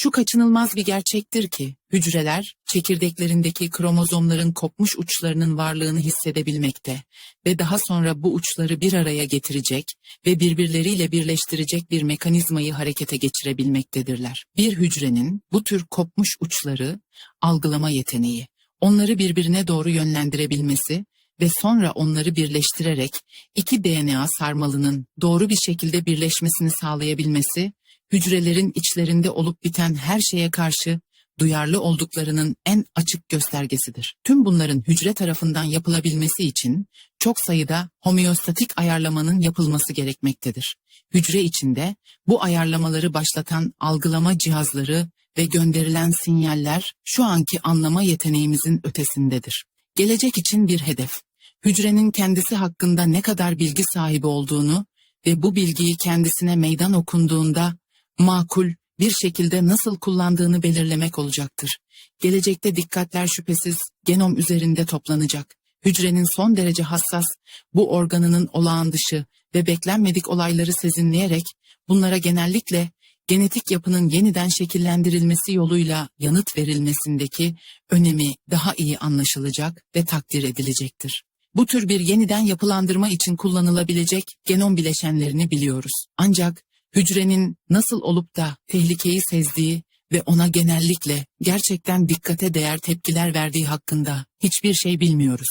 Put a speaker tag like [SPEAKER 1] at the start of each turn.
[SPEAKER 1] Şu kaçınılmaz bir gerçektir ki, hücreler, çekirdeklerindeki kromozomların kopmuş uçlarının varlığını hissedebilmekte ve daha sonra bu uçları bir araya getirecek ve birbirleriyle birleştirecek bir mekanizmayı harekete geçirebilmektedirler. Bir hücrenin bu tür kopmuş uçları, algılama yeteneği, onları birbirine doğru yönlendirebilmesi ve sonra onları birleştirerek iki DNA sarmalının doğru bir şekilde birleşmesini sağlayabilmesi, hücrelerin içlerinde olup biten her şeye karşı duyarlı olduklarının en açık göstergesidir. Tüm bunların hücre tarafından yapılabilmesi için çok sayıda homeostatik ayarlamanın yapılması gerekmektedir. Hücre içinde bu ayarlamaları başlatan algılama cihazları ve gönderilen sinyaller şu anki anlama yeteneğimizin ötesindedir. Gelecek için bir hedef. Hücrenin kendisi hakkında ne kadar bilgi sahibi olduğunu ve bu bilgiyi kendisine meydan okunduğunda makul bir şekilde nasıl kullandığını belirlemek olacaktır. Gelecekte dikkatler şüphesiz genom üzerinde toplanacak. Hücrenin son derece hassas, bu organının olağan dışı ve beklenmedik olayları sezinleyerek bunlara genellikle genetik yapının yeniden şekillendirilmesi yoluyla yanıt verilmesindeki önemi daha iyi anlaşılacak ve takdir edilecektir. Bu tür bir yeniden yapılandırma için kullanılabilecek genom bileşenlerini biliyoruz. Ancak hücrenin nasıl olup da tehlikeyi sezdiği ve ona genellikle gerçekten dikkate değer tepkiler verdiği hakkında hiçbir şey bilmiyoruz.